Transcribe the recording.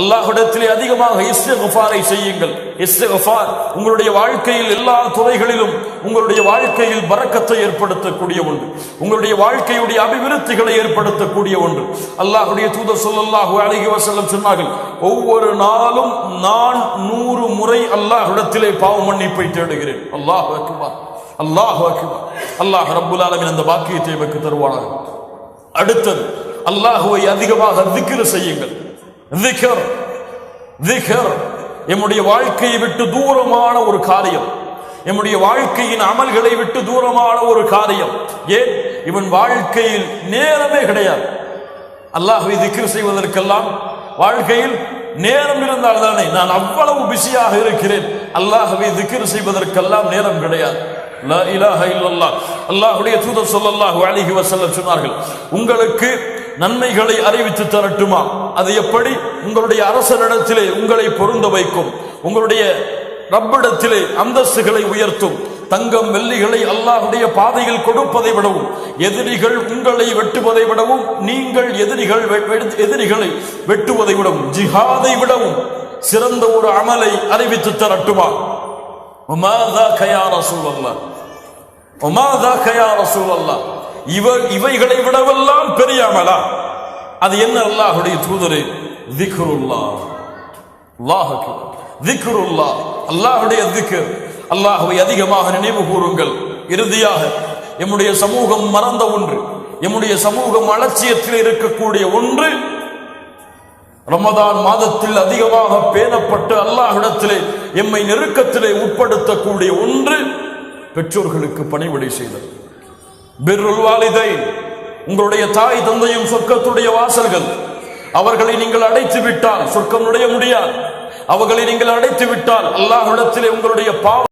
அல்லாஹிடத்திலே அதிகமாக இஸ்திஃபாரை செய்யுங்கள். இஸ்திஃபார் உங்களுடைய வாழ்க்கையில் எல்லா துறைகளிலும் உங்களுடைய வாழ்க்கையில் பறக்கத்தை ஏற்படுத்தக்கூடிய ஒன்று. உங்களுடைய வாழ்க்கையுடைய அபிவிருத்திகளை ஏற்படுத்தக்கூடிய ஒன்று. அல்லாஹுடைய தூதர் சொல்லல்லாஹு அழகி வஸல்லம் சொன்னார்கள் ஒவ்வொரு நாளும் நான் நூறு முறை அல்லாஹிடத்திலே பாவ மன்னிப்பை தேடுகிறேன். அல்லாஹ் அக்பர். அல்லாஹ் அக்பர். அல்லாஹ் ரப்புல் ஆலமின் அந்த பாக்கியத்தை எமக்கு தருவானாக. அடுத்தது அல்லாஹுவை அதிகமாக திக்ர் செய்யுங்கள். திகர் திகர். எம்முடைய வாழ்க்கையை விட்டு தூரமான ஒரு காரியம். எம்முடைய வாழ்க்கையின் அமல்களை விட்டு தூரமான ஒரு காரியம். ஏன்? இவன் வாழ்க்கையில் நேரமே கிடையாது. அல்லாஹை திக்ர் செய்வதற்கெல்லாம் வாழ்க்கையில் நேரம் இருந்தால் தானே. நான் அவ்வளவு பிஸியாக இருக்கிறேன். அல்லாஹவை திக்ர் செய்வதற்கெல்லாம் நேரம் கிடையாது. அல்லாஹுடைய தூதர் சொல்லல்லாஹு அழகி வசல்ல சொன்னார்கள் உங்களுக்கு நன்மைகளை அறிவித்து தரட்டுமா? அது எப்படி? உங்களுடைய அரசனிடத்திலே உங்களை பொருந்த வைக்கும். உங்களுடைய ரப்பிடத்திலே அந்தஸ்துகளை உயர்த்தும். தங்கம் வெள்ளிகளை அல்லாஹுடைய பாதையில் கொடுப்பதை விடவும் எதிரிகள் உங்களை வெட்டுவதை விடவும் நீங்கள் எதிரிகள் எதிரிகளை வெட்டுவதை விடவும் ஜிஹாதை விடவும் சிறந்த ஒரு அமலை அறிவித்து தரட்டுமா? உமாதா கயா ரசூலல்லாஹ். உமாதா கயா அல்லா இவ இவைகளை விடவெல்லாம் பெரிய அமலா அது என்ன அல்லாஹுடைய தூதரு? திக்ருல்லா. அல்லாஹுக்கு. திக்ருல்லா. அல்லாஹுடைய திக்கு அல்லாஹுவை அதிகமாக நினைவு கூறுங்கள். இறுதியாக எம்முடைய சமூகம் மறந்த ஒன்று எம்முடைய சமூகம் அலட்சியத்தில் இருக்கக்கூடிய ஒன்று ரமதான் மாதத்தில் அதிகமாக பேணப்பட்டு அல்லாஹிடத்திலே எம்மை நெருக்கத்திலே உட்படுத்தக்கூடிய ஒன்று பெற்றோர்களுக்கு பணிவிடை செய்தல். பிர்ருல் வாலிதை உங்களுடைய தாய் தந்தையும் சொர்க்கத்துடைய வாசல்கள். அவர்களை நீங்கள் அடைத்து விட்டால் சொர்க்கம் நுழைய முடியாது. அவர்களை நீங்கள் அடைத்து விட்டால் அல்லாஹ்விடத்திலே உங்களுடைய பாவம்